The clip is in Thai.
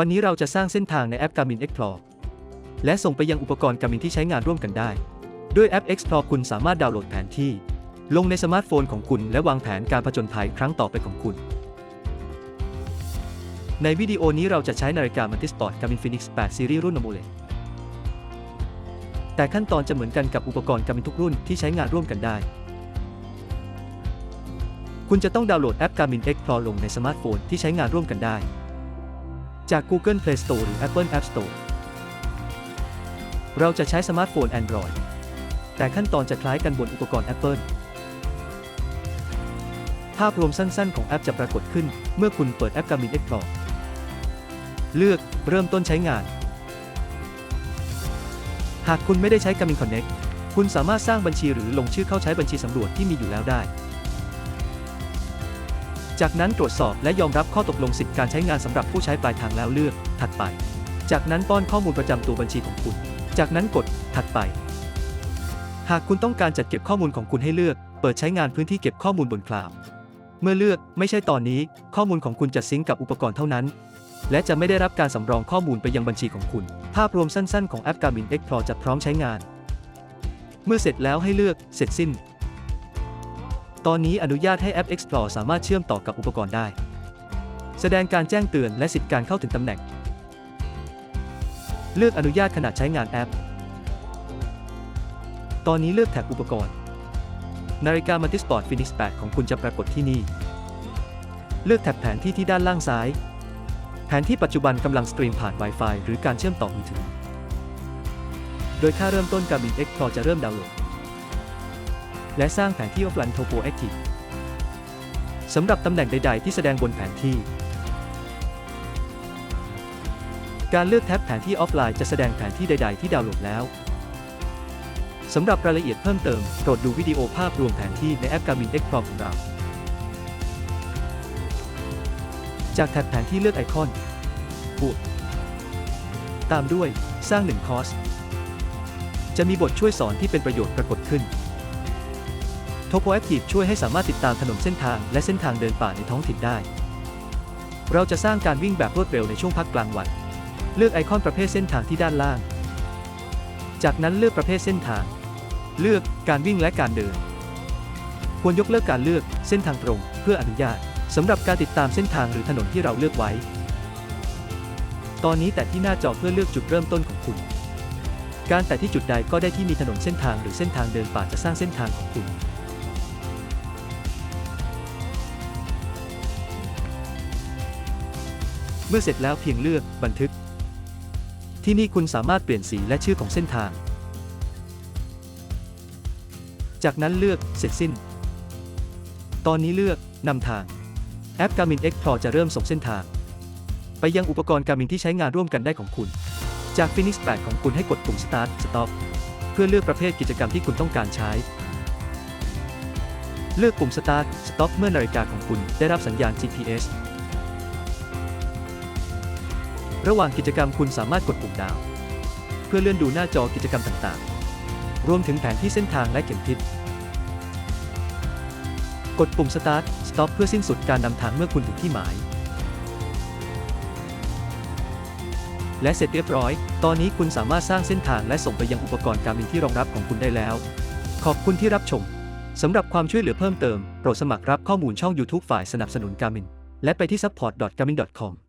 วันนี้เราจะสร้างเส้นทางในแอป Garmin Explore และส่งไปยังอุปกรณ์ Garmin ที่ใช้งานร่วมกันได้ ด้วยแอป Explore คุณสามารถดาวน์โหลดแผนที่ ลงในสมาร์ทโฟนของคุณ และวางแผนการผจญภัยครั้งต่อไปของคุณ ในวิดีโอนี้เราจะใช้นาฬิกา Mantis Sport Garmin Phoenix 8 Series รุ่น AMOLED แต่ขั้นตอนจะเหมือนกันกับอุปกรณ์ Garmin ทุกรุ่นที่ใช้งานร่วมกันได้ คุณจะต้องดาวน์โหลดแอป Garmin Explore ลงในสมาร์ทโฟนที่ใช้งานร่วมกันได้ จาก Google Play Store หรือ Apple App Store เราจะใช้สมาร์ทโฟน Android แต่ขั้นตอนจะคล้ายกันบนอุปกรณ์ Apple ภาพรวมสั้นๆ ของแอปจะปรากฏขึ้น เมื่อคุณเปิดแอป Garmin Explore เลือกเริ่มต้นใช้งาน หากคุณไม่ได้ใช้ Garmin Connect คุณสามารถสร้างบัญชีหรือลงชื่อเข้าใช้บัญชีสำรวจที่มีอยู่แล้วได้ จากนั้นตรวจสอบและยอมรับข้อตกลงสิทธิการใช้งานสำหรับผู้ใช้ปลายทางแล้วเลือก ถัดไป จากนั้นป้อนข้อมูลประจำตัวบัญชีของคุณ จากนั้นกด ถัดไป หากคุณต้องการจัดเก็บข้อมูลของคุณให้เลือก เปิดใช้งานพื้นที่เก็บข้อมูลบนคลาวด์เมื่อเลือกไม่ใช่ตอนนี้ ข้อมูลของคุณจะซิงก์กับอุปกรณ์เท่านั้น และจะไม่ได้รับการสำรองข้อมูลไปยังบัญชีของคุณ ภาพรวมสั้นๆ ของแอป Garmin Explore จะพร้อมใช้งาน เมื่อเสร็จแล้วให้เลือกเสร็จสิ้น ตอนนี้อนุญาตให้แอป Explore สามารถเชื่อมต่อกับอุปกรณ์ได้ แสดงการแจ้งเตือนและสิทธิการเข้าถึงตำแหน่ง เลือกอนุญาตขนาดใช้งานแอป ตอนนี้เลือกแท็บอุปกรณ์ นาฬิกา Mantis Sport Phoenix 8ของคุณจะปรากฏที่นี่ เลือกแท็บแผนที่ที่ด้านล่างซ้าย แผนที่ปัจจุบันกำลังสตรีมผ่าน Wi-Fi หรือการเชื่อมต่อมือถือ โดยค่าเริ่มต้น Garmin Explore จะเริ่มดาวน์โหลด และสร้างแผนที่ Offline Topo Active สำหรับตำแหน่งใด ๆ ที่แสดงบนแผนที่ การเลือกแท็บแผนที่ออฟไลน์จะแสดงแผนที่ใด ๆ ที่ดาวน์โหลดแล้วสำหรับรายละเอียดเพิ่มเติมโปรดดูวิดีโอภาพรวมแผนที่ในแอป Garmin Explore ของเรา จากแท็บแผนที่เลือกไอคอนบวกตามด้วยสร้างหนึ่งคอร์สจะมีบทช่วยสอนที่เป็นประโยชน์ปรากฏขึ้น Topo Active ช่วยให้สามารถติดตามถนนเส้นทางและเส้นทางเดินป่าในท้องถิ่นได้ เราจะสร้างการวิ่งแบบรวดเร็วในช่วงพักกลางวัน เลือกไอคอนประเภทเส้นทางที่ด้านล่าง จากนั้นเลือกประเภทเส้นทาง เลือกการวิ่งและการเดิน ควรยกเลิกการเลือกเส้นทางตรง เพื่ออนุญาตสำหรับการติดตามเส้นทางหรือถนนที่เราเลือกไว้ ตอนนี้แตะที่หน้าจอเพื่อเลือกจุดเริ่มต้นของคุณ การแตะที่จุดใดก็ได้ที่มีถนนเส้นทางหรือเส้นทางเดินป่าจะสร้างเส้นทางของคุณ เมื่อเสร็จแล้วเพียงเลือกบันทึก ที่นี่คุณสามารถเปลี่ยนสีและชื่อของเส้นทาง จากนั้นเลือกเสร็จสิ้น ตอนนี้เลือกนำทาง แอป Garmin Explore จะเริ่มส่งเส้นทาง ไปยังอุปกรณ์ Garmin ที่ใช้งานร่วมกันได้ของคุณ จาก Phoenix 8ของคุณให้กดปุ่ม Start Stop เพื่อเลือกประเภทกิจกรรมที่คุณต้องการใช้เลือกปุ่ม Start Stop เมื่อนาฬิกาของคุณได้รับสัญญาณ GPS ระหว่างกิจกรรมคุณสามารถกดปุ่มดาว เพื่อเลื่อนดูหน้าจอกิจกรรมต่างๆ รวมถึงแผนที่เส้นทางและเข็มทิศ กดปุ่ม Start Stop เพื่อสิ้นสุดการนำทางเมื่อคุณถึงที่หมาย และเสร็จเรียบร้อย ตอนนี้คุณสามารถสร้างเส้นทางและส่งไปยังอุปกรณ์การบินที่รองรับของคุณได้แล้ว ขอบคุณที่รับชมสำหรับความช่วยเหลือเพิ่มเติม โปรดสมัครรับข้อมูลช่อง YouTube ฝ่ายสนับสนุนการบิน และไปที่ support.garmin.com